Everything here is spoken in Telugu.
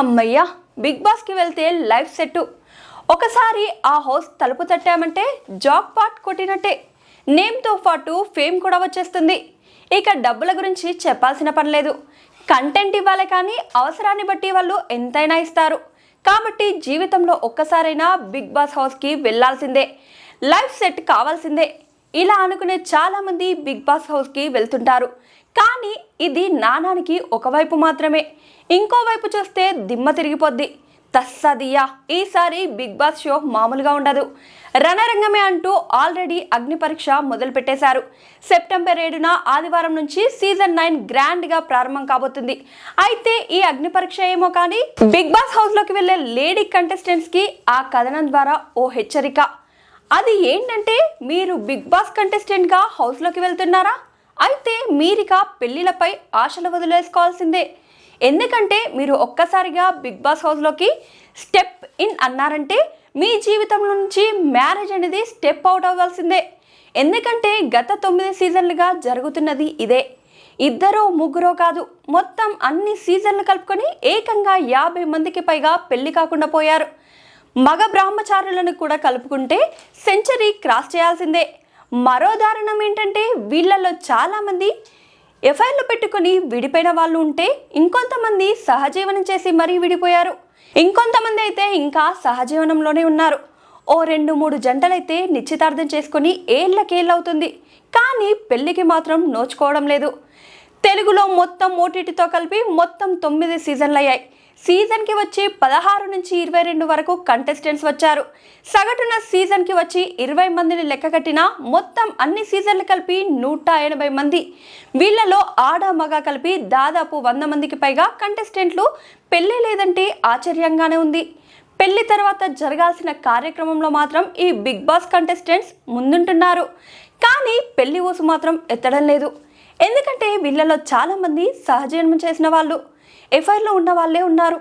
అమ్మయ్యా బిగ్ బాస్కి వెళ్తే లైఫ్ సెట్ ఒకసారి ఆ హౌస్ తలుపు తట్టామంటే జాక్ పాట్ కొట్టినట్టే. నేమ్తో పాటు ఫేమ్ కూడా వచ్చేస్తుంది. ఇక డబ్బుల గురించి చెప్పాల్సిన పని లేదు. కంటెంట్ ఇవ్వాలి కానీ అవసరాన్ని బట్టి వాళ్ళు ఎంతైనా ఇస్తారు. కాబట్టి జీవితంలో ఒక్కసారైనా బిగ్ బాస్ హౌస్కి వెళ్ళాల్సిందే లైఫ్ సెట్ కావాల్సిందే. ఇలా అనుకునే చాలామంది బిగ్ బాస్ హౌస్కి వెళ్తుంటారు. కానీ ఇది నాణానికి ఒకవైపు మాత్రమే. ఇంకోవైపు చూస్తే దిమ్మ తిరిగిపోద్ది. తస్సదియా ఈసారి బిగ్ బాస్ షో మామూలుగా ఉండదు. రణరంగమే అంటూ ఆల్రెడీ అగ్ని పరీక్ష మొదలుపెట్టేశారు. సెప్టెంబర్ ఏడున ఆదివారం నుంచి సీజన్ నైన్ గ్రాండ్గా ప్రారంభం కాబోతుంది. అయితే ఈ అగ్ని పరీక్ష ఏమో కానీ బిగ్ బాస్ హౌస్లోకి వెళ్ళే వెళ్ళే లేడీ కంటెస్టెంట్స్కి ఆ కథనం ద్వారా ఓ హెచ్చరిక. అది ఏంటంటే మీరు బిగ్ బాస్ కంటెస్టెంట్గా హౌస్లోకి వెళ్తున్నారా? అయితే మీరిక పెళ్ళిళ్ళపై ఆశలు వదిలేసుకోవాల్సిందే. ఎందుకంటే మీరు ఒక్కసారిగా బిగ్ బాస్ హౌస్లోకి స్టెప్ ఇన్ అన్నారంటే మీ జీవితం నుంచి మ్యారేజ్ అనేది స్టెప్ అవుట్ అవ్వాల్సిందే. ఎందుకంటే గత తొమ్మిది సీజన్లుగా జరుగుతున్నది ఇదే. ఇద్దరో ముగ్గురో కాదు మొత్తం అన్ని సీజన్లు కలుపుకొని ఏకంగా యాభై మందికి పైగా పెళ్ళి కాకుండా పోయారు. మగ బ్రహ్మచారులను కూడా కలుపుకుంటే సెంచరీ క్రాస్ చేయాల్సిందే. మరో దారుణం ఏంటంటే వీళ్ళల్లో చాలామంది ఎఫ్ఐఆర్లు పెట్టుకుని విడిపోయిన వాళ్ళు ఉంటే ఇంకొంతమంది సహజీవనం చేసి మరీ విడిపోయారు. ఇంకొంతమంది అయితే ఇంకా సహజీవనంలోనే ఉన్నారు. ఓ రెండు మూడు జంటలైతే నిశ్చితార్థం చేసుకుని ఏళ్ళకేళ్ళవుతుంది. కానీ పెళ్ళికి మాత్రం నోచుకోవడం లేదు. తెలుగులో మొత్తం ఓటీటీతో కలిపి మొత్తం తొమ్మిది సీజన్లు అయ్యాయి సీజన్కి వచ్చి పదహారు నుంచి ఇరవై రెండు వరకు కంటెస్టెంట్స్ వచ్చారు. సగటున సీజన్కి వచ్చి ఇరవై మందిని లెక్కకట్టిన మొత్తం అన్ని సీజన్లు కలిపి నూట ఎనభై మంది. వీళ్ళలో ఆడ మగ కలిపి దాదాపు వంద మందికి పైగా కంటెస్టెంట్లు పెళ్ళి లేదంటే ఆశ్చర్యంగానే ఉంది. పెళ్ళి తర్వాత జరగాల్సిన కార్యక్రమంలో మాత్రం ఈ బిగ్ బాస్ కంటెస్టెంట్స్ ముందుంటున్నారు. కానీ పెళ్ళి ఊసు మాత్రం ఎత్తడం లేదు. ఎందుకంటే వీళ్ళలో చాలామంది సహజన్మం చేసిన వాళ్ళు ఎఫ్ఐఆర్లో ఉన్న వాళ్ళే ఉన్నారు.